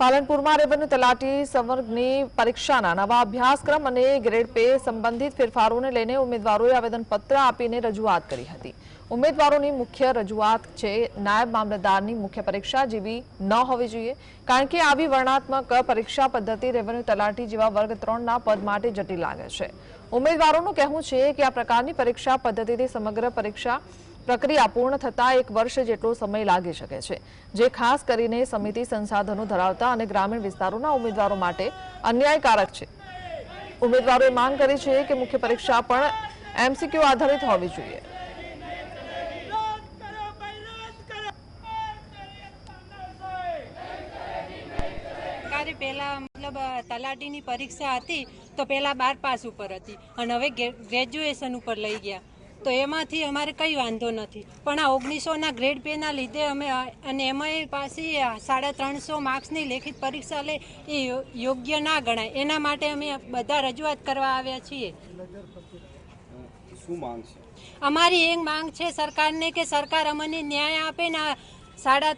પાલનપુરમાં revenue તલાટી સંવર્ગની પરીક્ષાના નવા અભ્યાસક્રમ અને ગ્રેડ પે સંબંધિત ફેરફારોને લઈને ઉમેદવારોએ આવેદનપત્ર આપીને રજૂઆત કરી હતી. ઉમેદવારોની મુખ્ય રજૂઆત છે, નાયબ મામલતદારની મુખ્ય પરીક્ષા જેવી ન હોવી જોઈએ, કારણ કે આવી વર્ણાત્મક પરીક્ષા પદ્ધતિ રેવન્યુ તલાટી જેવા વર્ગ ત્રણના પદ માટે જટિલ લાગે છે. ઉમેદવારોનું કહેવું છે કે આ પ્રકારની પરીક્ષા પદ્ધતિથી સમગ્ર પરીક્ષા પ્રક્રિયા પૂર્ણ થતા એક વર્ષ જેટલો સમય લાગી શકે છે. જે ખાસ કરીને સમિતિ સંસાધનો ધરાવતા અને ગ્રામીણ વિસ્તારોના ઉમેદવારો માટે અન્યાયકારક છે. ઉમેદવારોએ માંગ કરી છે કે મુખ્ય પરીક્ષા પણ એમસીક્યુ આધારિત હોવી જોઈએ. પહેલા મતલબ તલાટીની પરીક્ષા હતી તો પહેલા બાર પાસ ઉપર હતી. અને હવે ગ્રેજ્યુએશન ઉપર લઈ ગયા. તો એમાંથી અમારે કંઈ વાંધો નથી. પણ આ ઓગણીસોના ગ્રેડ પેના લીધે અમે અને એમાં પાછી સાડા ત્રણસો માર્ક્સની લેખિત પરીક્ષા લે એ યોગ્ય ના ગણાય. એના માટે અમે બધા રજૂઆત કરવા આવ્યા છીએ. શું માંગ છે? અમારી એક માંગ છે સરકારને કે સરકાર અમને ન્યાય આપે ને સાડા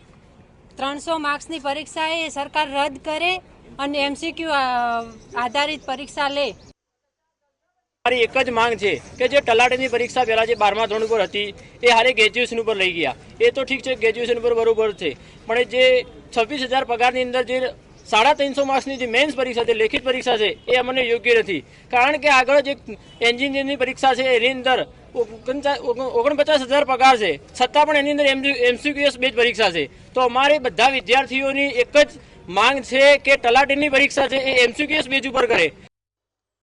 ત્રણસો માર્ક્સની પરીક્ષા એ સરકાર રદ કરે અને એમસીક્યુ આધારિત પરીક્ષા લે. મારી એક જ માંગ છે કે જે તલાટીની પરીક્ષા પહેલાં જે બારમા ધોરણ ઉપર હતી, એ હારે ગ્રેજ્યુએશન ઉપર લઈ ગયા. એ તો ઠીક છે ગ્રેજ્યુએશન ઉપર બરોબર છે. પણ જે છવ્વીસ હજાર પગારની અંદર જે સાડા ત્રણસો માર્ક્સની જે મેન્સ પરીક્ષા છે, લેખિત પરીક્ષા છે, એ અમને યોગ્ય નથી. કારણ કે આગળ જે એન્જિનિયરની પરીક્ષા છે, એની અંદર ઓગણપચાસ હજાર પગાર છે. છતાં પણ એની અંદર એમસીક્યુએસ બેઝ પરીક્ષા છે. તો અમારે બધા વિદ્યાર્થીઓની એક જ માંગ છે કે તલાટીની પરીક્ષા છે, એ એમસીક્યુએસ બેજ ઉપર કરે.